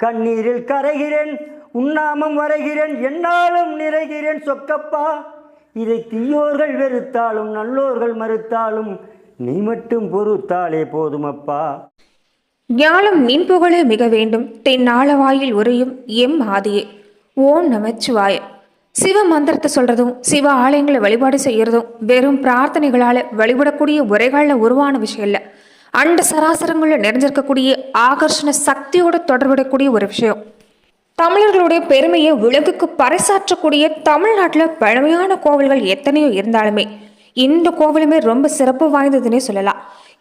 கண்ணீரில் கரைகிறேன் உண்ணாமம் வரைகிறேன் என்னாலும் நிறைகிறேன் சொக்கப்பா. இதை தீயோர்கள் வெறுத்தாலும் நல்லோர்கள் மறுத்தாலும் நீ மட்டும் பொறுத்தாலே போதுமப்பா. ஞானம் நின் புகழ மிக வேண்டும் தென்னாளவாயில் உரையும் எம் ஆதியே. ஓம் நமச்சிவாய. சிவ மந்திரத்தை சொல்றதும் சிவ ஆலயங்களை வழிபாடு செய்யறதும் வெறும் பிரார்த்தனைகளால வழிபடக்கூடிய உரைகளில் உருவான விஷயம் இல்லை. அண்ட சராசரங்களில் நிறைஞ்சிருக்கக்கூடிய ஆகர்ஷண சக்தியோட தொடர்புடக்கூடிய ஒரு விஷயம். தமிழர்களுடைய பெருமையை உலகுக்கு பறைசாற்றக்கூடிய தமிழ்நாட்டில் பழமையான கோவில்கள் எத்தனையோ இருந்தாலுமே இந்த கோவிலுமே ரொம்ப சிறப்பு வாய்ந்ததுன்னே சொல்லலாம்.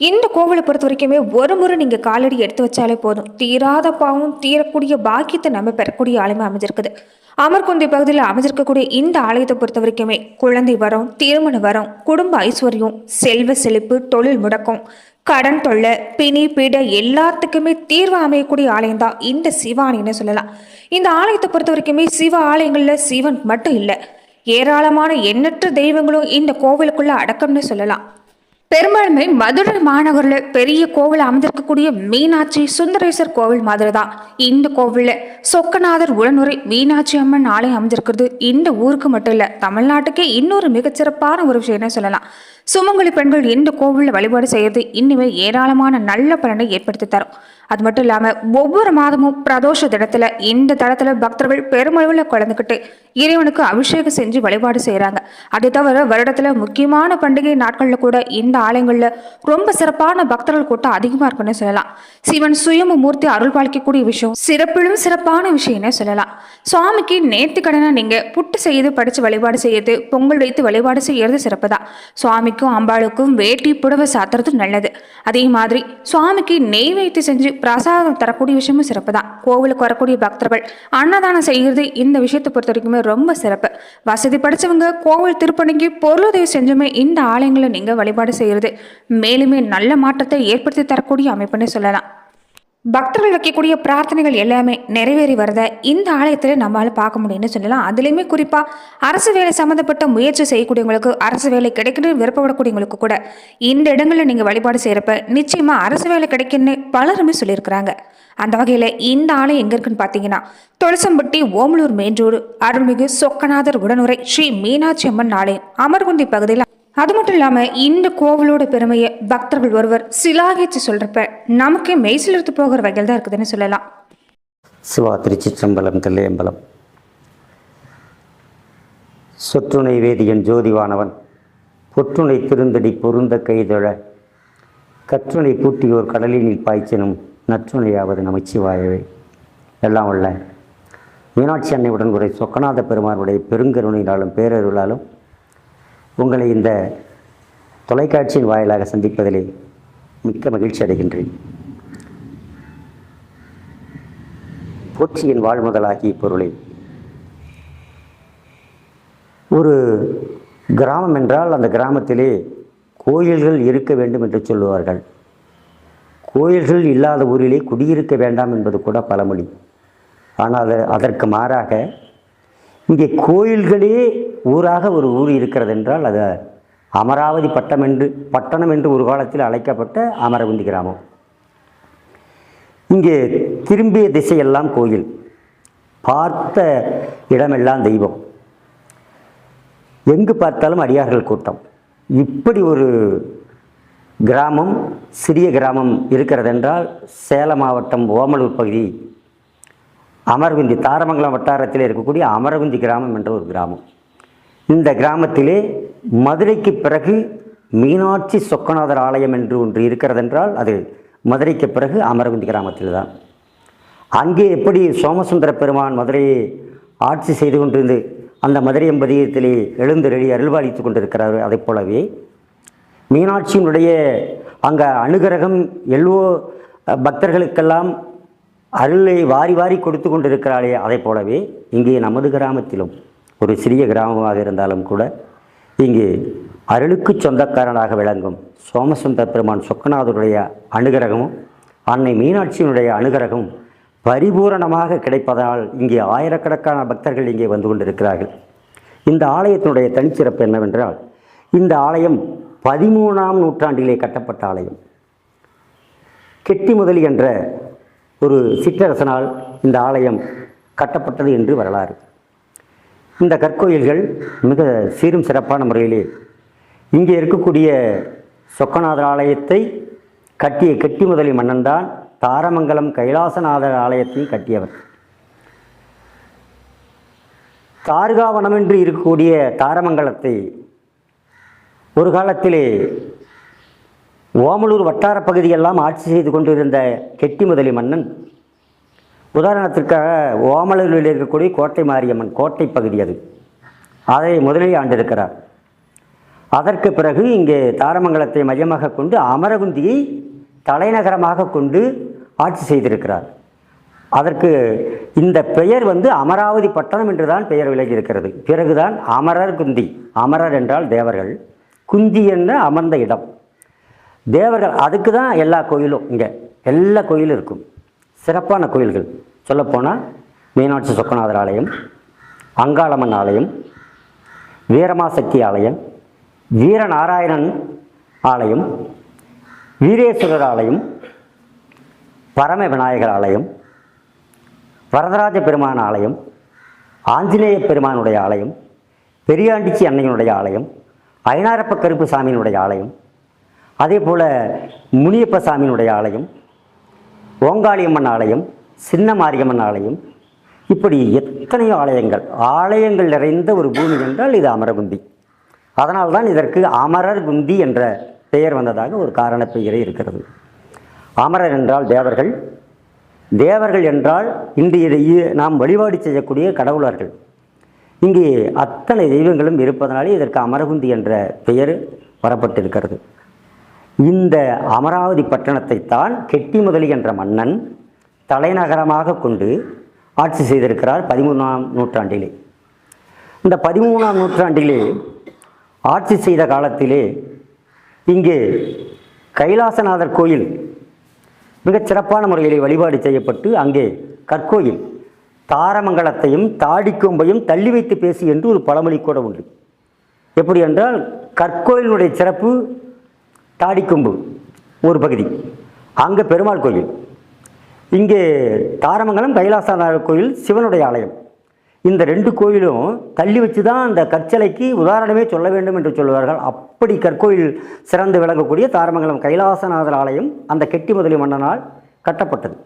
இந்த கோவிலை பொறுத்த வரைக்குமே ஒரு முறை நீங்கள் காலடி எடுத்து வச்சாலே போதும். தீராத பாவம் தீரக்கூடிய பாக்கியத்தை நம்ம பெறக்கூடிய ஆளுமை அமைஞ்சிருக்குது. அமர்குந்தி பகுதியில் அமைஞ்சிருக்கக்கூடிய இந்த ஆலயத்தை பொறுத்த வரைக்குமே குழந்தை வரம் திருமண வரம் குடும்ப ஐஸ்வர்யம் செல்வ செழிப்பு தொழில் முடக்கம் கடன் தொல்லை பிணி பீட எல்லாத்துக்குமே தீர்வு அமையக்கூடிய ஆலயம் தான் இந்த சிவானின்னு சொல்லலாம். இந்த ஆலயத்தை பொறுத்த வரைக்குமே சிவ ஆலயங்களில் சிவன் மட்டும் இல்லை. ஏராளமான எண்ணற்ற தெய்வங்களும் இந்த கோவிலுக்குள்ள அடக்கம்னு சொல்லலாம். பெரும்பாலுமே மதுரை மாநகரில் பெரிய கோவில் அமைந்திருக்கக்கூடிய மீனாட்சி சுந்தரேசர் கோவில் மாதிரி தான். இந்த கோவிலில் சொக்கநாதர் உடனுரை மீனாட்சி அம்மன் ஆலயம் அமைஞ்சிருக்கிறது இந்த ஊருக்கு மட்டும் இல்லை தமிழ்நாட்டுக்கே இன்னொரு மிகச்சிறப்பான ஒரு விஷயம்னு சொல்லலாம்? சுமங்கலி பெண்கள் இந்த கோவிலில் வழிபாடு செய்யறது இன்னுமே ஏராளமான நல்ல பலனை ஏற்படுத்தி தரும். அது மட்டும் இல்லாமல் ஒவ்வொரு மாதமும் பிரதோஷ தினத்தில் இந்த தளத்தில் பக்தர்கள் பெருமளவில் கலந்துக்கிட்டு இறைவனுக்கு அபிஷேகம் செஞ்சு வழிபாடு செய்கிறாங்க அதே தவிர வருடத்தில் முக்கியமான பண்டிகை நாட்களில் கூட இந்த ஆலயங்களில் ரொம்ப சிறப்பான பக்தர்கள் கூட்டம் அதிகமாக இருக்குன்னு சொல்லலாம். சிவன் சுயம மூர்த்தி அருள் பாலிக்கக்கூடிய விஷயம் சிறப்பிலும் சிறப்பான விஷயம்னே சொல்லலாம். சுவாமிக்கு நேர்த்தி கடனை நீங்கள் புட்டு செய்து படித்து வழிபாடு செய்யறது பொங்கல் வைத்து வழிபாடு செய்யறது சிறப்பு தான் சுவாமிக்கும் அம்பாளுக்கும் வேட்டி புடவை சாத்துறது நல்லது. அதே மாதிரி சுவாமிக்கு நெய் வைத்து செஞ்சு பிரசாதம் தரக்கூடிய விஷயமும் சிறப்பு தான் கோவிலுக்கு வரக்கூடிய பக்தர்கள் அன்னதானம் செய்கிறது இந்த விஷயத்தை பொறுத்த வரைக்குமே ரொம்ப சிறப்பு. வசதி படைச்சவங்க கோவில் திருப்பணிக்கு பொருளுதவி செஞ்சுமே இந்த ஆலயங்களை நீங்கள் வழிபாடு செய்கிறது மேலுமே நல்ல மாற்றத்தை ஏற்படுத்தி தரக்கூடிய அமைப்புன்னு சொல்லலாம். பக்தர்கள் வைக்கக்கூடிய பிரார்த்தனைகள் எல்லாமே நிறைவேறி வரத இந்த ஆலயத்தில் நம்மளால பார்க்க முடியும்னு சொல்லலாம். அதுலேயுமே குறிப்பாக அரசு வேலை சம்மந்தப்பட்ட முயற்சி செய்யக்கூடியவங்களுக்கு அரசு வேலை கிடைக்கணும்னு விருப்பப்படக்கூடியவங்களுக்கு கூட இந்த இடங்களில் நீங்கள் வழிபாடு செய்கிறப்ப நிச்சயமாக அரசு வேலை கிடைக்குன்னு பலருமே சொல்லியிருக்கிறாங்க. அந்த வகையில் இந்த ஆலயம் எங்கே இருக்குன்னு பார்த்தீங்கன்னா தொளசம்பட்டி ஓமலூர் மேஞ்சூர் அருள்மிகு சொக்கநாதர் உடனுரை ஸ்ரீ மீனாட்சி அம்மன் ஆலயம் அமர்குந்தி பகுதியில் அது மட்டும் இல்லாமல் இந்த கோவிலோட பெருமையை பக்தர்கள் ஒருவர் சிலாகிச்சு சொல்கிறப்ப நமக்கே மெய்சிலிருந்து போகிற வகையில் தான் இருக்குதுன்னு சொல்லலாம். சிவா திருச்சிற்றம்பலம் தில்லையம்பலம் சொற்றுணை வேதியன் ஜோதிவானவன் பொற்றுணை திருந்தடி பொருந்த கைதொழ கற்றுணை பூட்டியோர் கடலினில் பாய்ச்சினும் நற்றுணையாவது நமச்சிவாயவே. எல்லாம் உள்ள மீனாட்சி அன்னையுடன் உரை சொக்கநாத பெருமானுடைய பெருங்கருணையினாலும் பேரருளாலும் உங்களை இந்த தொலைக்காட்சியின் வாயிலாக சந்திப்பதிலே மிக்க மகிழ்ச்சி அடைகின்றேன். போற்றியின் வாழ்முதலாகிய பொருளை ஒரு கிராமம் என்றால் அந்த கிராமத்திலே கோயில்கள் இருக்க வேண்டும் என்று சொல்லுவார்கள். கோயில்கள் இல்லாத ஊரிலே குடியிருக்க வேண்டாம் என்பது கூட பழமொழி. ஆனால் அதற்கு மாறாக இங்கே கோயில்களே ஊராக ஒரு ஊர் இருக்கிறது என்றால் அது அமராவதி பட்டம் என்று பட்டணம் என்று ஒரு காலத்தில் அழைக்கப்பட்ட அமரகுந்தி கிராமம். இங்கே திரும்பிய திசையெல்லாம் கோயில். பார்த்த இடமெல்லாம் தெய்வம். எங்கு பார்த்தாலும் அடியார்கள் கூட்டம். இப்படி ஒரு கிராமம் சிறிய கிராமம் இருக்கிறதென்றால் சேலம் மாவட்டம் ஓமலூர் பகுதி அமர்குந்தி தாரமங்கலம் வட்டாரத்தில் இருக்கக்கூடிய அமரகுந்தி கிராமம் என்ற ஒரு கிராமம். இந்த கிராமத்திலே மதுரைக்கு பிறகு மீனாட்சி சொக்கநாதர் ஆலயம் என்று ஒன்று இருக்கிறதென்றால் அது மதுரைக்கு பிறகு அமரகுந்தி கிராமத்தில் தான் அங்கே எப்படி சோமசுந்தர பெருமான் மதுரையை ஆட்சி செய்து கொண்டிருந்து அந்த மதுரை எம்பதியத்திலே எழுந்தருளி அருள்பாலித்து கொண்டிருக்கிறார் அதைப் போலவே மீனாட்சியினுடைய அங்கே அனுகிரகம் எல்லோ பக்தர்களுக்கெல்லாம் அருளை வாரி வாரி கொடுத்து கொண்டிருக்கிறாளே. அதைப் போலவே இங்கே நமது கிராமத்திலும் ஒரு சிறிய கிராமமாக இருந்தாலும் கூட இங்கு அருளுக்கு சொந்தக்காரனாக விளங்கும் சோமசுந்தர் பெருமான் சொக்கநாதருடைய அனுகிரகமும் அன்னை மீனாட்சியினுடைய அனுகிரகமும் பரிபூரணமாக கிடைப்பதால் இங்கே ஆயிரக்கணக்கான பக்தர்கள் இங்கே வந்து கொண்டிருக்கிறார்கள். இந்த ஆலயத்தினுடைய தனிச்சிறப்பு என்னவென்றால் இந்த ஆலயம் பதிமூணாம் நூற்றாண்டிலே கட்டப்பட்ட ஆலயம். கெட்டி முதலி என்ற ஒரு சிற்றரசனால் இந்த ஆலயம் கட்டப்பட்டது என்று வரலாறு. இந்த கற்கோயில்கள் மிக சீரும் சிறப்பான முறையிலே இங்கே இருக்கக்கூடிய சொக்கநாதர் ஆலயத்தை கட்டிய கெட்டி முதலி மன்னன்தான் தாரமங்கலம் கைலாசநாதர் ஆலயத்தையும் கட்டியவர். தார்காவனம் என்று இருக்கக்கூடிய தாரமங்கலத்தை ஒரு காலத்திலே ஓமலூர் வட்டார பகுதியெல்லாம் ஆட்சி செய்து கொண்டிருந்த கெட்டி முதலி மன்னன். உதாரணத்திற்காக ஓமலூரில் இருக்கக்கூடிய கோட்டை மாரியம்மன் கோட்டை பகுதி அது. அதை முதலில் ஆண்டிருக்கிறார். அதற்கு பிறகு இங்கே தாரமங்கலத்தை மையமாக கொண்டு அமரகுந்தியை தலைநகரமாக கொண்டு ஆட்சி செய்திருக்கிறார். அதற்கு இந்த பெயர் வந்து அமராவதி பட்டணம் என்றுதான் பெயர் விலகி இருக்கிறது பிறகுதான் அமரர் குந்தி அமரர் என்றால் தேவர்கள் குந்தி என்ன அமர்ந்த இடம். தேவர்கள் அதுக்கு தான் எல்லா கோயிலும் இங்கே எல்லா கோயிலும் இருக்கும். சிறப்பான கோயில்கள். சொல்லப்போனால் மீனாட்சி சொக்கநாதர் ஆலயம் அங்காளம்மன் ஆலயம் வீரமாசக்தி ஆலயம் வீரநாராயணன் ஆலயம் வீரேஸ்வரர் ஆலயம் பரம விநாயகர் ஆலயம் வரதராஜ பெருமான் ஆலயம் ஆஞ்சநேய பெருமானுடைய ஆலயம் பெரியாண்டிச்சி அன்னையினுடைய ஆலயம் ஐநாரப்ப கருப்பு சாமியினுடைய ஆலயம் அதே போல் முனியப்ப சாமியினுடைய ஆலயம் ஓங்காளியம்மன் ஆலயம் சின்ன மாரியம்மன் ஆலயம் இப்படி எத்தனையோ ஆலயங்கள். ஆலயங்கள் நிறைந்த ஒரு பூமி என்றால் இது அமரகுந்தி. அதனால்தான் இதற்கு அமரர் குந்தி என்ற பெயர் வந்ததாக ஒரு காரண பெயரே இருக்கிறது. அமரர் என்றால் தேவர்கள். தேவர்கள் என்றால் இன்று இதை நாம் வழிபாடு செய்யக்கூடிய கடவுளர்கள். இங்கே அத்தனை தெய்வங்களும் இருப்பதனாலே இதற்கு அமரகுந்தி என்ற பெயர் வரப்பட்டிருக்கிறது. இந்த அமராவதி பட்டணத்தை தான் கெட்டி முதலி என்ற மன்னன் தலைநகரமாக கொண்டு ஆட்சி செய்திருக்கிறார் பதிமூணாம் நூற்றாண்டிலே. இந்த பதிமூணாம் நூற்றாண்டிலே ஆட்சி செய்த காலத்திலே இங்கே கைலாசநாதர் கோயில் மிகச் சிறப்பான முறையிலே வழிபாடு செய்யப்பட்டு அங்கே கற்கோயில் தாரமங்கலத்தையும் தாடிக்கொம்பையும் தள்ளி வைத்து பேசி என்று ஒரு பழமொழி கூட உண்டு. எப்படி என்றால் கற்கோயிலுடைய சிறப்பு தாடிக்கொம்பு ஒரு பகுதி. அங்கே பெருமாள் கோயில். இங்கே தாரமங்கலம் கைலாசநாதர் கோயில் சிவனுடைய ஆலயம். இந்த ரெண்டு கோயிலும் தள்ளி வச்சு தான் அந்த கற்சிலைக்கு உதாரணமே சொல்ல வேண்டும் என்று சொல்லுவார்கள். அப்படி கற்கோயில் சிறந்து விளங்கக்கூடிய தாரமங்கலம் கைலாசநாதர் ஆலயம் அந்த கெட்டி முதலி மன்னனால் கட்டப்பட்டது.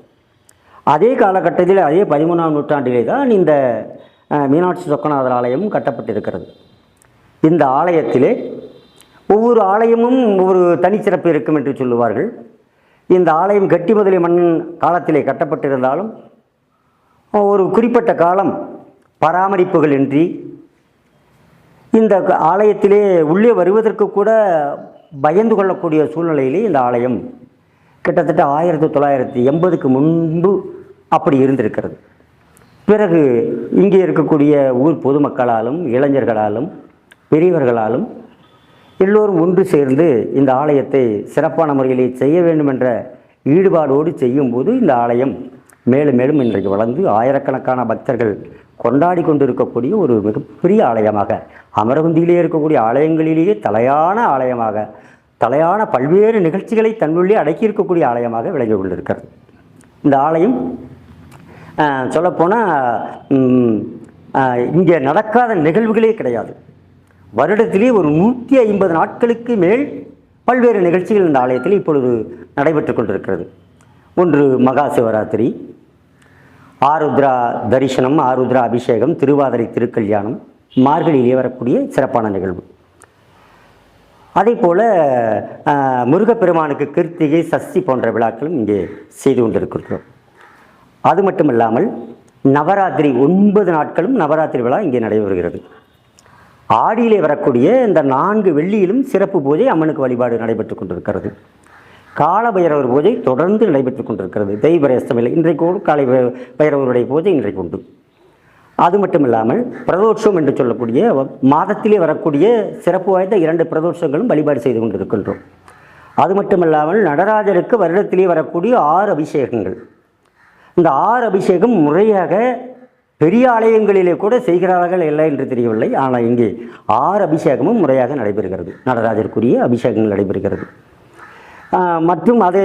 அதே காலகட்டத்தில் அதே பதிமூணாம் நூற்றாண்டிலே தான் இந்த மீனாட்சி சொக்கநாதர் ஆலயம் கட்டப்பட்டிருக்கிறது. இந்த ஆலயத்திலே ஒவ்வொரு ஆலயமும் ஒவ்வொரு தனிச்சிறப்பு இருக்கும் என்று சொல்லுவார்கள். இந்த ஆலயம் கட்டி முதலி மன்னன் காலத்திலே கட்டப்பட்டிருந்தாலும் ஒரு குறிப்பிட்ட காலம் பராமரிப்புகள் இன்றி இந்த ஆலயத்திலே உள்ளே வருவதற்கு கூட பயந்து கொள்ளக்கூடிய சூழ்நிலையிலே இந்த ஆலயம் கிட்டத்தட்ட ஆயிரத்தி தொள்ளாயிரத்தி எண்பதுக்கு முன்பு அப்படி இருந்திருக்கிறது. பிறகு இங்கே இருக்கக்கூடிய ஊர் பொதுமக்களாலும் இளைஞர்களாலும் பெரியவர்களாலும் எல்லோரும் ஒன்று சேர்ந்து இந்த ஆலயத்தை சிறப்பான முறையிலே செய்ய வேண்டும் என்ற ஈடுபாடோடு செய்யும்போது இந்த ஆலயம் மேலும் மேலும் இன்றைக்கு வளர்ந்து ஆயிரக்கணக்கான பக்தர்கள் கொண்டாடி கொண்டிருக்கக்கூடிய ஒரு மிகப்பெரிய ஆலயமாக அமரகுந்தியிலே இருக்கக்கூடிய ஆலயங்களிலேயே தலையான ஆலயமாக தலையான பல்வேறு நிகழ்ச்சிகளை தன்னுள்ளே அடக்கியிருக்கக்கூடிய ஆலயமாக விளங்கி கொண்டிருக்கிறது. இந்த ஆலயம் சொல்லப்போனால் இங்கே நடக்காத நிகழ்வுகளே கிடையாது. வருடத்திலே ஒரு நூற்றி ஐம்பது நாட்களுக்கு மேல் பல்வேறு நிகழ்ச்சிகள் இந்த ஆலயத்தில் இப்பொழுது நடைபெற்று கொண்டிருக்கிறது. ஒன்று மகா சிவராத்திரி ஆருத்ரா தரிசனம் ஆருத்ரா அபிஷேகம் திருவாதிரை திருக்கல்யாணம் மார்கழியிலே வரக்கூடிய சிறப்பான நிகழ்வு. அதே போல் முருகப்பெருமானுக்கு கிருத்திகை சஷ்டி போன்ற விழாக்களும் இங்கே செய்து கொண்டிருக்கிறோம் அது மட்டும் இல்லாமல் நவராத்திரி ஒன்பது நாட்களும் நவராத்திரி விழா இங்கே நடைபெறுகிறது. ஆடியிலே வரக்கூடிய இந்த நான்கு வெள்ளியிலும் சிறப்பு பூஜை அம்மனுக்கு வழிபாடு நடைபெற்று கொண்டிருக்கிறது. காலபைரவர் பூஜை தொடர்ந்து நடைபெற்று கொண்டிருக்கிறது. தெய்வர அஸ்தமில்லை இன்றைக்கு காலை பை- பைரவருடைய பூஜை இன்றைக்கு உண்டு. அது மட்டும் இல்லாமல் பிரதோஷம் என்று சொல்லக்கூடிய மாதத்திலே வரக்கூடிய சிறப்பு வாய்ந்த இரண்டு பிரதோஷங்களும் வழிபாடு செய்து கொண்டிருக்கின்றோம். அது மட்டும் இல்லாமல் நடராஜருக்கு வருடத்திலே வரக்கூடிய ஆறு அபிஷேகங்கள். இந்த ஆறு அபிஷேகம் முறையாக பெரிய ஆலயங்களிலே கூட செய்கிறார்கள் இல்லை என்று தெரியவில்லை. ஆனால் இங்கே ஆறு அபிஷேகமும் முறையாக நடைபெறுகிறது. நடராஜருக்குரிய அபிஷேகங்கள் நடைபெறுகிறது. மற்றும் அது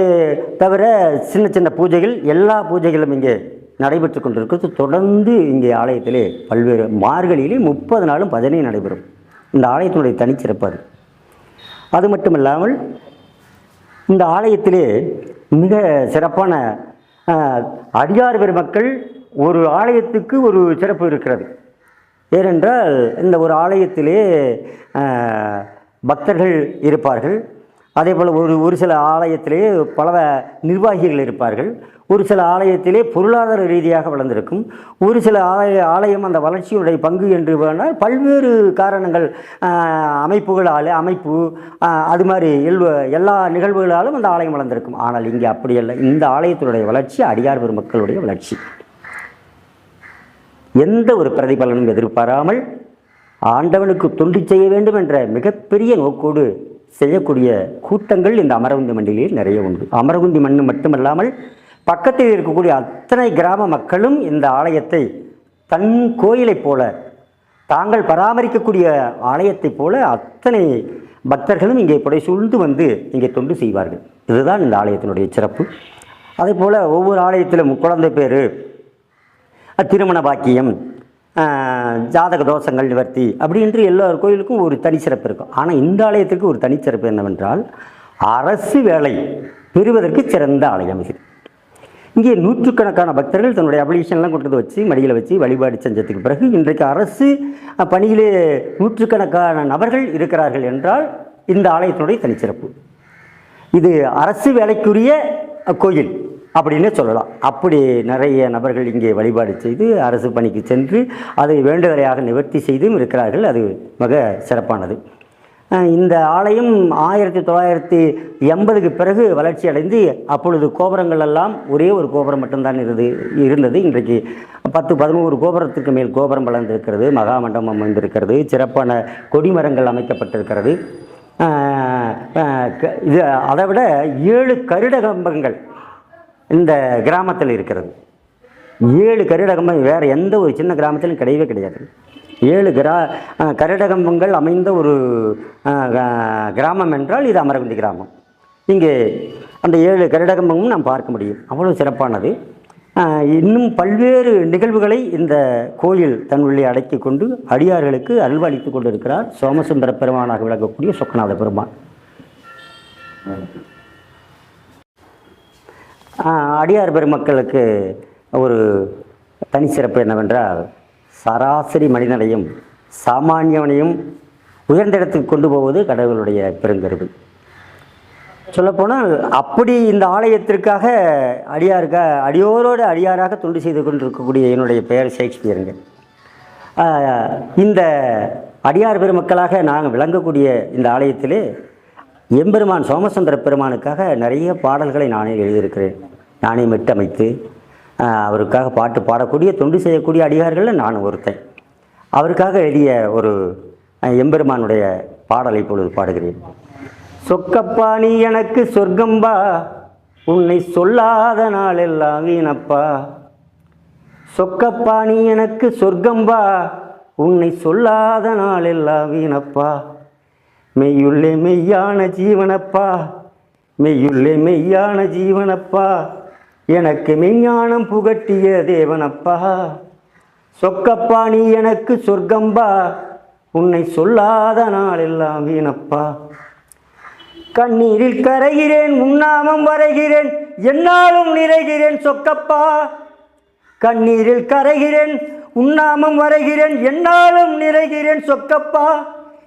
தவிர சின்ன சின்ன பூஜைகள் எல்லா பூஜைகளும் இங்கே நடைபெற்று கொண்டிருக்கிறது. தொடர்ந்து இங்கே ஆலயத்திலே பல்வேறு மார்கழியிலே முப்பது நாளும் பஜனை நடைபெறும். இந்த ஆலயத்தினுடைய தனிச்சிறப்பு அது. அது மட்டும் இல்லாமல் இந்த ஆலயத்திலே மிக சிறப்பான அடியார் பெருமக்கள் ஒரு ஆலயத்துக்கு ஒரு சிறப்பு இருக்கிறது. ஏனென்றால் இந்த ஒரு ஆலயத்திலே பக்தர்கள் இருப்பார்கள். அதே போல் ஒரு ஒரு சில ஆலயத்திலே பல நிர்வாகிகள் இருப்பார்கள். ஒரு சில ஆலயத்திலே பொருளாதார ரீதியாக வளர்ந்திருக்கும். ஒரு சில ஆலய ஆலயம் அந்த வளர்ச்சியுடைய பங்கு என்று வேணால் பல்வேறு காரணங்கள் அமைப்புகளால் அமைப்பு அது மாதிரி எல் எல்லா நிகழ்வுகளாலும் அந்த ஆலயம் வளர்ந்திருக்கும். ஆனால் இங்கே அப்படி இந்த ஆலயத்தினுடைய வளர்ச்சி அடியார் பெருமக்களுடைய வளர்ச்சி. எந்த ஒரு பிரதிபலனும் எதிர்பாராமல் ஆண்டவனுக்கு தொண்டு செய்ய வேண்டும் என்ற மிகப்பெரிய நோக்கோடு செய்யக்கூடிய கூட்டங்கள் இந்த அமரகுந்தி மண்டிலே நிறைய உண்டு. அமரகுந்தி மண்ணு மட்டுமல்லாமல் பக்கத்தில் இருக்கக்கூடிய அத்தனை கிராம மக்களும் இந்த ஆலயத்தை தன் கோயிலைப் போல தாங்கள் பராமரிக்கக்கூடிய ஆலயத்தைப் போல அத்தனை பக்தர்களும் இங்கே புடை சூழ்ந்து வந்து இங்கே தொண்டு செய்வார்கள். இதுதான் இந்த ஆலயத்தினுடைய சிறப்பு. அதே போல் ஒவ்வொரு ஆலயத்திலும் குழந்தை பேர் திருமண பாக்கியம் ஜாதக தோஷங்கள் நிவர்த்தி அப்படின்ற எல்லா கோயிலுக்கும் ஒரு தனிச்சிறப்பு இருக்கும். ஆனால் இந்த ஆலயத்திற்கு ஒரு தனிச்சிறப்பு என்னவென்றால் அரசு வேலை பெறுவதற்கு சிறந்த ஆலயம் இது. இங்கே நூற்றுக்கணக்கான பக்தர்கள் தன்னுடைய அப்ளிகேஷன்லாம் கொண்டு வச்சு மடியில் வச்சு வழிபாடு செஞ்சதுக்கு பிறகு இன்றைக்கு அரசு பணியிலே நூற்றுக்கணக்கான நபர்கள் இருக்கிறார்கள் என்றால் இந்த ஆலயத்தினுடைய தனிச்சிறப்பு. இது அரசு வேலைக்குரிய கோயில். அப்படின்னு சொல்லலாம். அப்படி நிறைய நபர்கள் இங்கே வழிபாடு செய்து அரசு பணிக்கு சென்று அதை வேண்டுதலையாக நிவர்த்தி செய்தும் இருக்கிறார்கள். அது மிக சிறப்பானது. இந்த ஆலயம் ஆயிரத்தி தொள்ளாயிரத்தி எண்பதுக்கு பிறகு வளர்ச்சி அடைந்து அப்பொழுது கோபுரங்கள் எல்லாம் ஒரே ஒரு கோபுரம் மட்டும்தான் இருந்து இருந்தது. இன்றைக்கு பத்து பதினோரு கோபுரத்துக்கு மேல் கோபுரம் வளர்ந்திருக்கிறது மகாமண்டபம் அமைந்திருக்கிறது சிறப்பான கொடிமரங்கள் அமைக்கப்பட்டிருக்கிறது. க- இது அதை விட ஏழு கருட கம்பங்கள் இந்த கிராமத்தில் இருக்கிறது. ஏழு கருடகம்பம் வேறு எந்த ஒரு சின்ன கிராமத்திலும் கிடையவே கிடையாது. ஏழு கிரா கருடகம்பங்கள் அமைந்த ஒரு கிராமம் என்றால் இது அமரகுந்தி கிராமம். இங்கே அந்த ஏழு கருடகம்பமும் நாம் பார்க்க முடியும். அவ்வளோ சிறப்பானது. இன்னும் பல்வேறு நிகழ்வுகளை இந்த கோயில் தன்னுள்ளே அடக்கி கொண்டு அடியார்களுக்கு அல்வளித்து கொண்டிருக்கிறார் சோமசுந்தர பெருமானாக விளங்கக்கூடிய சொக்கநாத பெருமான் ஆஹ் அடியார் பெருமக்களுக்கு ஒரு தனி சிறப்பு என்னவென்றால் சராசரி மனிதனையும் சாமானியவனையும் உயர்ந்த இடத்துக்கு கொண்டு போவது கடவுளுடைய பெருங்கருவு. சொல்லப்போனால் அப்படி இந்த ஆலயத்திற்காக அடியாருக்க அடியோரோடு அடியாராக தொண்டு செய்து கொண்டிருக்கக்கூடிய என்னுடைய பெயர் ஷேக்ஸ்பியருங்க. இந்த அடியார் பெருமக்களாக நாங்கள் விளங்கக்கூடிய இந்த ஆலயத்திலே எம்பெருமான் சோமசுந்தர பெருமானுக்காக நிறைய பாடல்களை நானே எழுதியிருக்கிறேன். நானே மெட்டமைத்து அவருக்காக பாட்டு பாடக்கூடிய தொண்டு செய்யக்கூடிய அடிகார்களில் நான் ஒருத்தன். அவருக்காக எழுதிய ஒரு எம்பெருமானுடைய பாடலை இப்பொழுது பாடுகிறேன். சொக்கப்பா நீ எனக்கு சொர்க்கம்பா உன்னை சொல்லாத நாளெல்லாம் வீணப்பா சொக்கப்பா நீ எனக்கு சொர்க்கம்பா உன்னை சொல்லாத நாளெல்லாம் வீணப்பா மெய்யுள்ளே மெய்யான ஜீவனப்பா மெய்யுள்ளே மெய்யான ஜீவனப்பா. எனக்கு மெய்ஞானம் புகட்டிய தேவனப்பா. சொக்கப்பா நீ எனக்கு சொர்க்கம்பா. உன்னை சொல்லாத நாளெல்லாம் வீணப்பா. கண்ணீரில் கரைகிறேன் உண்ணாமம் வரைகிறேன் என்னாலும் நிறைகிறேன் சொக்கப்பா. கண்ணீரில் கரைகிறேன் உண்ணாமம் வரைகிறேன் என்னாலும் நிறைகிறேன் சொக்கப்பா.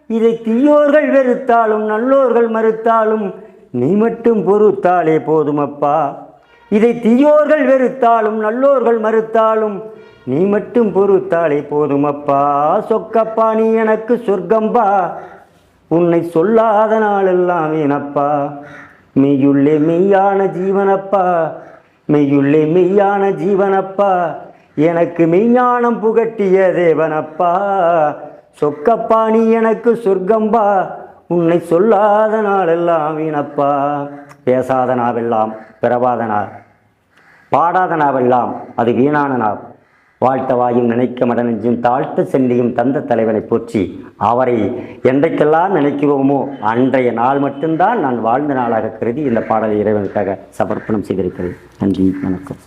இதை தீயோர்கள் வெறுத்தாலும் நல்லோர்கள் மறுத்தாலும் நீ மட்டும் பொறுத்தாலே போதுமப்பா. இதை தீயோர்கள் வெறுத்தாலும் நல்லோர்கள் மறுத்தாலும் நீ மட்டும் பொறுத்தாலே போதுமப்பா சொக்கப்பா நீ எனக்கு சொர்க்கம்பா. உன்னை சொல்லாத நாளெல்லாம் வீணப்பா. மெய்யுள்ளே மெய்யான ஜீவனப்பா. மெய்யுள்ளே மெய்யான ஜீவனப்பா. எனக்கு மெய்ஞானம் புகட்டிய தேவனப்பா. சொக்கப்பா நீ எனக்கு சொர்க்கம்பா. உன்னை சொல்லாத நாளெல்லாம் வீணப்பா. பேசாத நாவெல்லாம் பிறவாத நாள். பாடாத நாவெல்லாம் அது வீணான நாள் வாழ்த்த வாயும் நினைக்க மடனெஞ்சும் தாழ்த்த சென்னியும் தந்த தலைவனை போற்றி அவரை என்றைக்கெல்லாம் நினைக்கிறோமோ அன்றைய நாள் மட்டும்தான் நான் வாழ்ந்த நாளாக கருதி இந்த பாடலை இறைவனுக்காக சமர்ப்பணம் செய்திருக்கிறேன். நன்றி வணக்கம்.